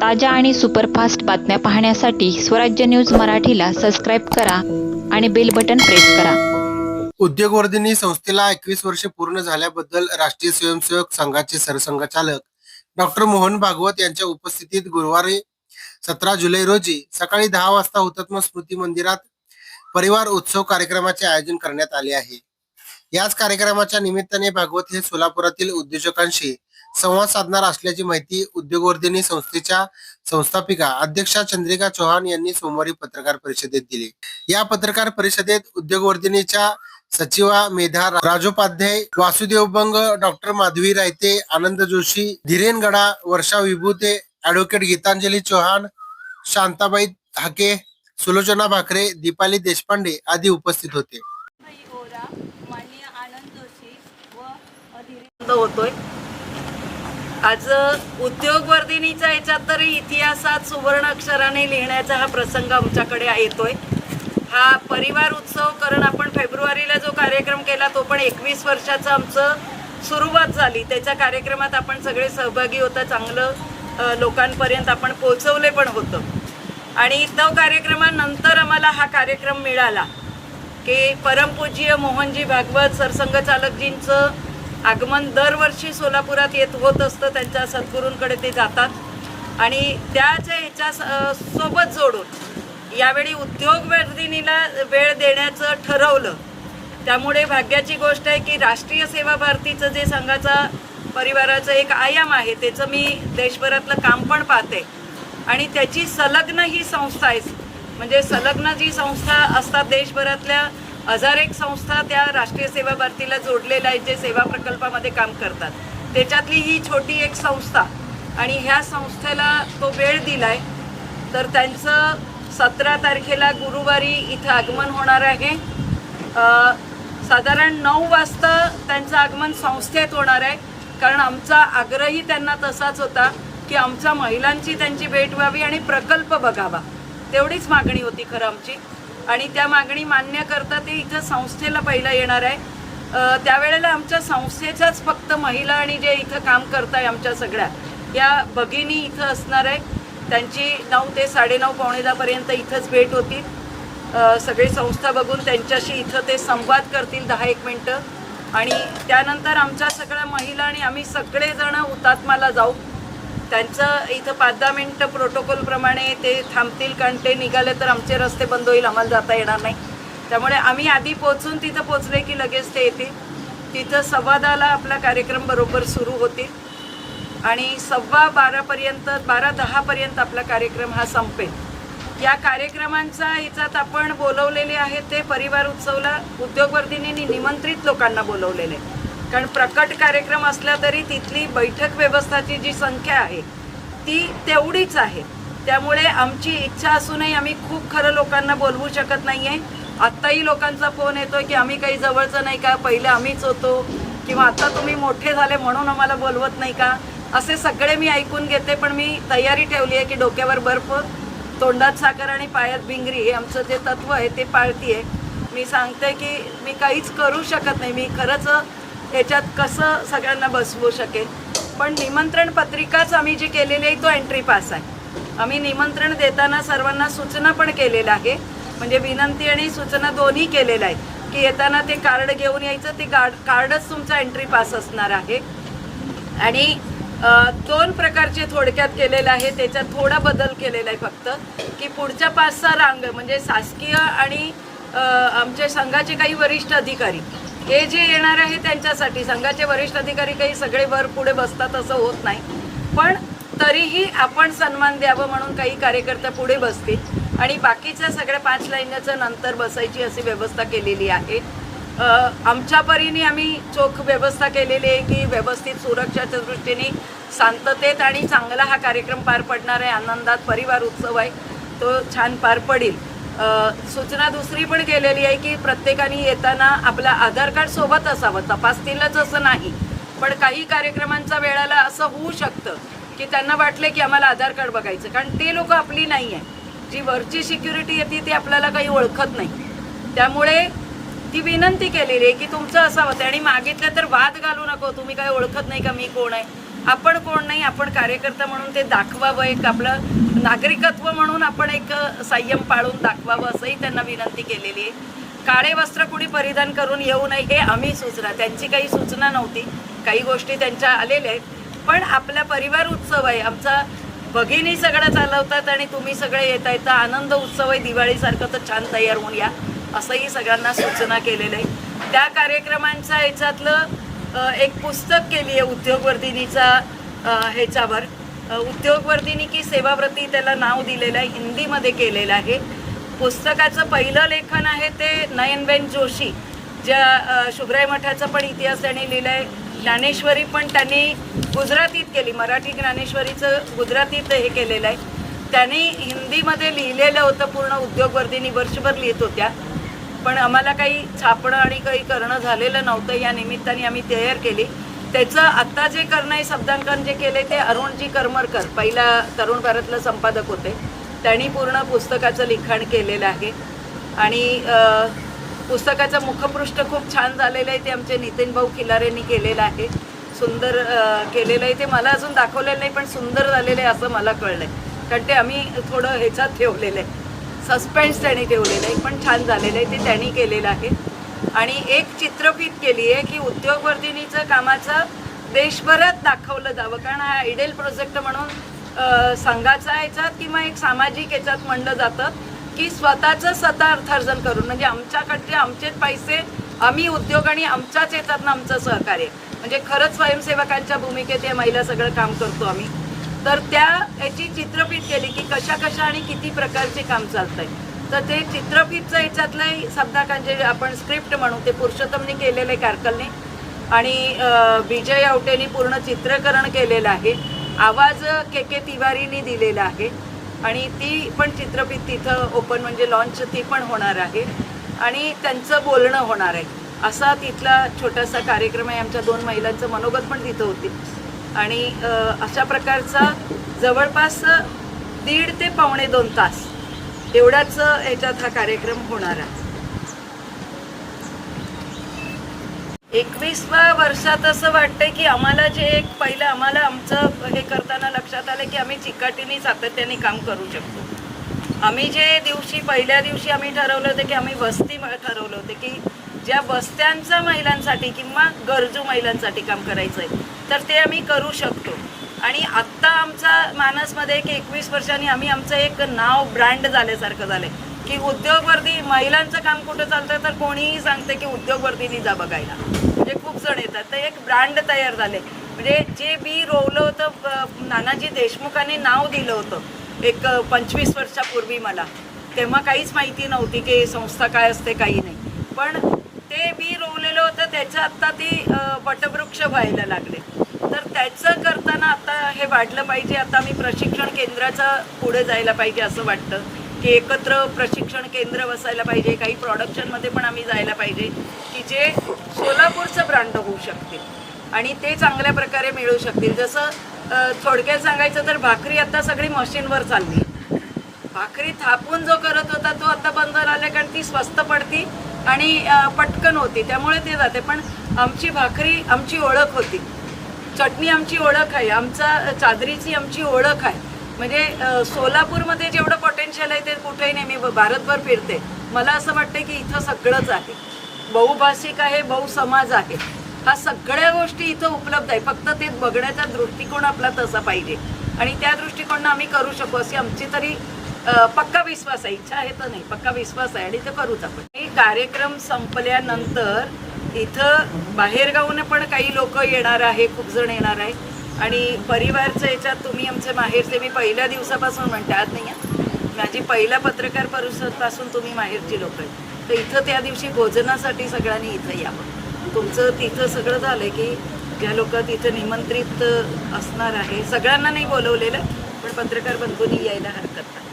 ताज्या आणि सुपरफास्ट बातम्या पाहण्यासाठी स्वराज्य न्यूज मराठीला सबस्क्राईब करा आणि बेल बटन प्रेस करा. उद्योगवर्धिनी संस्थेला एकवीस वर्ष पूर्ण झाल्याबद्दल राष्ट्रीय स्वयंसेवक संघाचे सरसंघचालक डॉक्टर मोहन भागवत यांच्या उपस्थितीत गुरुवारी सतरा जुलै रोजी सकाळी दहा वाजता हुतात्मा स्मृती मंदिरात परिवार उत्सव कार्यक्रमाचे आयोजन करण्यात आले आहे. याच कार्यक्रमाच्या निमित्ताने भागवत हे सोलापुरातील उद्योजकांशी संवाद साधणार असल्याची माहिती उद्योगवर्धिनी संस्थेच्या संस्थापिका अध्यक्षा चंद्रिका चौहान यांनी सोमवारी पत्रकार परिषदेत दिली. या पत्रकार परिषदेत उद्योगवर्धिनीच्या सचिवा मेधा राजोपाध्याय वासुदेव बंग डॉक्टर माधवी रायते आनंद जोशी धीरेन गडा वर्षा विभूते ऍडव्होकेट गीतांजली चौहान शांताबाई हाके सुलोचना भाकरे दीपाली देशपांडे आदी उपस्थित होते. होतोय. आज उद्योगवर्धिनीच्या याच्यात तर इतिहासात सुवर्ण अक्षराने लिहिण्याचा हा प्रसंग आमच्याकडे येतोय. हा परिवार उत्सव कारण आपण फेब्रुवारीला जो कार्यक्रम केला तो पण एकवीस वर्षाचं आमचं सुरुवात झाली. त्याच्या कार्यक्रमात आपण सगळे सहभागी होता चांगलं लोकांपर्यंत आपण पोहोचवले पण होतं. आणि तो कार्यक्रमानंतर आम्हाला हा कार्यक्रम मिळाला की परमपूज्य मोहनजी भागवत सरसंघचालकजींचं आगमन दरवर्षी सोलापुरात येत होत असतं त्यांच्या सद्गुरूंकडे ते जातात. आणि त्याच्या ह्याच्या स- सोबत जोडून यावेळी उद्योगवर्धिनीला वेळ देण्याचं ठरवलं. त्यामुळे भाग्याची गोष्ट आहे की राष्ट्रीय सेवा भारतीचं जे संघाचा परिवाराचं एक आयाम आहे त्याचं मी देशभरातलं काम पण पाहते. आणि त्याची संलग्न ही संस्था आहे. म्हणजे संलग्न जी संस्था असतात देशभरातल्या हजार एक संस्था त्या राष्ट्रीय सेवा भारतीला जोडलेल्या आहेत जे सेवा प्रकल्पामध्ये काम करतात. त्याच्यातली ही छोटी एक संस्था आणि ह्या संस्थेला तो वेळ दिला आहे तर त्यांचं सतरा तारखेला गुरुवारी इथं आगमन होणार आहे. साधारण नऊ वाजता त्यांचं आगमन संस्थेत होणार आहे कारण आमचा आग्रही त्यांना तसाच होता की आमच्या महिलांची त्यांची भेट व्हावी आणि प्रकल्प बघावा. तेवढीच मागणी होती खरं आमची. आणि त्या मागणी मान्य करता ते इथं संस्थेला पहिलं येणार आहे. त्यावेळेला आमच्या संस्थेच्याच फक्त महिला आणि जे इथं काम करताय आमच्या सगळ्या या भगिनी इथं असणार आहे. त्यांची नऊ ते साडेनऊ पावणे दहापर्यंत इथंच भेट होती सगळी संस्था बघून त्यांच्याशी इथं ते संवाद करतील दहा एक मिनटं. आणि त्यानंतर आमच्या सगळ्या महिला आणि आम्ही सगळेजण हुतात्माला जाऊ. त्यांचं इथं पाच दहा मिनटं प्रोटोकॉलप्रमाणे ते थांबतील कारण ते निघाले तर आमचे रस्ते बंद होईल आम्हाला जाता येणार नाही. त्यामुळे आम्ही आधी पोचून तिथं पोचले की लगेच ते येतील. तिथं सव्वादाला आपला कार्यक्रम बरोबर सुरू होतील. आणि सव्वा बारापर्यंत बारा दहापर्यंत आपला कार्यक्रम हा संपेल. या कार्यक्रमांचा ह्याच्यात आपण बोलवलेले आहेत ते परिवार उत्सवला उद्योगवर्धिनींनी निमंत्रित लोकांना बोलवलेले. आहे. कारण प्रकट कार्यक्रम असला तरी तिथली बैठक व्यवस्थाची जी संख्या आहे ती तेवढीच आहे. त्यामुळे आमची इच्छा असूनही आम्ही खूप खरं लोकांना बोलवू शकत नाही आहे आत्ताही लोकांचा फोन येतो की आम्ही काही जवळचं नाही का? पहिले आम्हीच होतो. किंवा आता तुम्ही मोठे झाले म्हणून आम्हाला बोलवत नाही का? असे सगळे मी ऐकून घेते पण मी तयारी ठेवली आहे की डोक्यावर बर्फ तोंडात साखर आणि पायात भिंगरी हे आमचं जे तत्व आहे ते पाळतीये. मी सांगते की मी काहीच करू शकत नाही. मी खरंच याच्यात कसं सगळ्यांना बसवू शकेल? पण निमंत्रण पत्रिकाच आम्ही जी केलेली आहे तो एंट्री पास आहे. आम्ही निमंत्रण देताना सर्वांना सूचना पण केलेल्या आहे. म्हणजे विनंती आणि सूचना दोन्ही केलेल्या आहे की येताना ते कार्ड घेऊन यायचं ते कार्ड कार्डच तुमचा एंट्री पास असणार आहे. आणि दोन प्रकारचे थोडक्यात केलेलं आहे. त्याच्यात थोडा बदल केलेला आहे फक्त. की पुढच्या पाच सहा रांग म्हणजे शासकीय आणि आमच्या संघाचे काही वरिष्ठ अधिकारी हे जे येणार आहे त्यांच्यासाठी संघाचे वरिष्ठ अधिकारी काही सगळे वर पुढे बसतात असं होत नाही. पण तरीही आपण सन्मान द्यावं म्हणून काही कार्यकर्ते पुढे बसतील. आणि बाकीच्या सगळ्या पाच लाईनचं नंतर बसायची अशी व्यवस्था केलेली आहे. आमच्या परीने आम्ही चोख व्यवस्था केलेली आहे की व्यवस्थित सुरक्षाच्या दृष्टीने शांततेत आणि चांगला हा कार्यक्रम पार पडणार आहे. आनंदात परिवार उत्सव आहे. तो छान पार पडेल. सूचना दुसरी पण केलेली आहे की प्रत्येकाने येताना आपला आधार कार्ड सोबत असावं. तपासतीलच असं नाही. पण काही कार्यक्रमांचा वेळेला असं होऊ शकतं की त्यांना वाटले की आम्हाला आधार कार्ड बघायचं. कारण ते लोक आपली नाही आहे जी वरची सिक्युरिटी येते ती आपल्याला काही ओळखत नाही. त्यामुळे ती विनंती केलेली आहे की तुमचं असावं. ते आणि मागितलं तर वाद घालू नको. तुम्ही काही ओळखत नाही का मी कोण आहे? आपण कोण नाही आपण कार्यकर्ता म्हणून ते दाखवावं एक आपलं नागरिकत्व म्हणून आपण एक संयम पाळून दाखवावं असंही त्यांना विनंती केलेली आहे. काळे वस्त्र कुणी परिधान करून येऊ नये हे आम्ही सूचना त्यांची काही सूचना नव्हती काही गोष्टी त्यांच्या आलेल्या आहेत. पण आपला परिवार उत्सव आहे आमचा भगिनी सगळं चालवतात आणि तुम्ही सगळे येत आहेत तर आनंद उत्सव आहे दिवाळीसारखं तर छान तयार होऊन या असंही सगळ्यांना सूचना केलेलं आहे त्या कार्यक्रमांच्या याच्यातलं एक पुस्तक केली आहे उद्योगवर्धिनीचा ह्याच्यावर. उद्योगवर्धिनी की सेवाव्रती त्याला नाव दिलेलं आहे हिंदीमध्ये केलेलं आहे. पुस्तकाचं पहिलं लेखन आहे ते नयनबेन जोशी ज्या शुभ्राय मठाचा पण इतिहास त्यांनी लिहिला आहे ज्ञानेश्वरी पण त्यांनी गुजरातीत केली मराठी ज्ञानेश्वरीचं गुजरातीत हे केलेलं आहे. त्यांनी हिंदीमध्ये लिहिलेलं होतं पूर्ण उद्योगवर्धिनी वर्षभर लिहित होत्या. पण आम्हाला काही छापणं आणि काही करणं झालेलं नव्हतं. या निमित्ताने आम्ही तयार केली. त्याचं आत्ता जे करणं आहे शब्दांकन जे केले ते अरुणजी करमरकर पहिला तरुण भारतला संपादक होते. त्यांनी पूर्ण पुस्तकाचं लिखाण केलेलं आहे. आणि पुस्तकाचं मुखपृष्ठ खूप छान झालेलं आहे ते आमचे नितीन भाऊ खिलारेंनी केलेलं आहे. सुंदर केलेलं आहे. ते मला अजून दाखवलेलं नाही पण सुंदर झालेलं आहे असं मला कळलं आहे कारण ते आम्ही थोडं ह्याच्यात ठेवलेलं आहे. सस्पेन्स त्यांनी ठेवलेलं आहे पण छान झालेलं आहे ते त्यांनी केलेलं आहे. आणि एक चित्रफित केली आहे की उद्योगवर्धिनीचं कामाचं देशभरात दाखवलं जावं कारण हा आयडेल प्रोजेक्ट म्हणून संघाचा ह्याच्यात किंवा एक सामाजिक ह्याच्यात म्हणलं जातं की स्वतःचं स्वतः अर्थार्जन करून म्हणजे आमच्याकडचे आमचेच पैसे आम्ही उद्योग आणि आमच्याच येतात आमचं सहकार्य. म्हणजे खरंच स्वयंसेवकांच्या भूमिकेत हे महिला सगळं काम करतो आम्ही. तर त्या याची चित्रफित केली की कशा कशा आणि किती प्रकारचे काम चालतंय. तर ते चित्रफितचं ह्याच्यातलं शब्दाकांचे आपण स्क्रिप्ट म्हणू ते पुरुषोत्तमनी केलेलं आहे कारकलने. आणि विजय आवटेनी पूर्ण चित्रकरण केलेलं आहे. आवाज के के तिवारीनी दिलेला आहे. आणि ती पण चित्रफित तिथं ओपन म्हणजे लॉन्च ती पण होणार आहे. आणि त्यांचं बोलणं होणार आहे. असा तिथला छोटासा कार्यक्रम आहे. आमच्या दोन महिलांचं मनोगत पण तिथं होती. आणि अशा प्रकारचा जवळपास दीड ते पावणे दोन तास एवढाच ह्याच्यात हा कार्यक्रम होणार आहे. एकवीसव्या वर्षात असं वाटतंय की आम्हाला जे एक पहिलं आम्हाला आमचं हे करताना लक्षात आलं की आम्ही चिकाटीने सातत्याने काम करू शकतो. आम्ही जे दिवशी पहिल्या दिवशी आम्ही ठरवलं होतं की आम्ही वस्ती ठरवलं होतं की ज्या वस्त्यांचा महिलांसाठी किंवा गरजू महिलांसाठी काम करायचं आहे तर ते आम्ही करू शकतो. आणि आत्ता आमचा मानसमध्ये एक एकवीस वर्षांनी आम्ही आमचं एक नाव ब्रँड झाल्यासारखं झालं की उद्योगवर्दी महिलांचं काम कुठं चालतं तर कोणीही सांगते की उद्योगवर्दीनी जा बघायला. म्हणजे खूप जण येतात. तर एक ब्रँड तयार झाले म्हणजे जे बी रोवलं होतं नानाजी देशमुखांनी नाव दिलं होतं. एक पंचवीस वर्षापूर्वी मला. तेव्हा काहीच माहिती नव्हती की संस्था काय असते काही नाही. पण ते बी तर त्याच्या त्याचं आत्ता ती वटवृक्ष व्हायला लागले. तर त्याचं करताना आता हे वाढलं पाहिजे. आता मी प्रशिक्षण केंद्राचं पुढे जायला पाहिजे असं वाटतं. की एकत्र प्रशिक्षण केंद्र बसायला पाहिजे. काही प्रॉडक्शनमध्ये पण आम्ही जायला पाहिजे. की जे सोलापूरचं ब्रँड होऊ शकतील. आणि ते चांगल्या प्रकारे मिळू शकतील. जसं थोडक्यात सांगायचं तर भाकरी आता सगळी मशीनवर चालली. भाकरी थापून जो करत होता तो आता बंद झाला कारण ती स्वस्त पडती. आणि पटकन होती. त्यामुळे ते जाते. पण आमची भाकरी आमची ओळख होती. चटणी आमची ओळख आहे. आमचा चादरीची आमची ओळख आहे. म्हणजे सोलापूरमध्ये जेवढं पोटेन्शियल आहे ते कुठेही नाही. मी भारतभर फिरते. मला असं वाटतं की इथं सगळंच आहे. बहुभाषिक आहे बहुसमाज आहे. हा सगळ्या गोष्टी इथं उपलब्ध आहे. फक्त ते बघण्याचा दृष्टिकोन आपला तसा पाहिजे. आणि त्या दृष्टिकोनानं आम्ही करू शकू अशी आमची तरी पक्का विश्वास आहे इच्छा आहे तर नाही पक्का विश्वास आहे आणि ते करूच आपण. हे कार्यक्रम संपल्यानंतर इथं बाहेरगावून पण काही लोक येणार आहे खूप जण येणार आहे. आणि परिवारच्या याच्यात तुम्ही आमचे माहेरचे मी पहिल्या दिवसापासून म्हणते आज नाही माझी पहिल्या पत्रकार परिषदपासून तुम्ही माहेरची लोक आहेत. तर इथं त्या दिवशी भोजनासाठी सगळ्यांनी इथं यावं. तुमचं तिथं सगळं झालं की ज्या लोक तिथं निमंत्रित असणार आहे सगळ्यांना नाही बोलवलेलं पण पत्रकार बंधूंनी यायला हरकत नाही.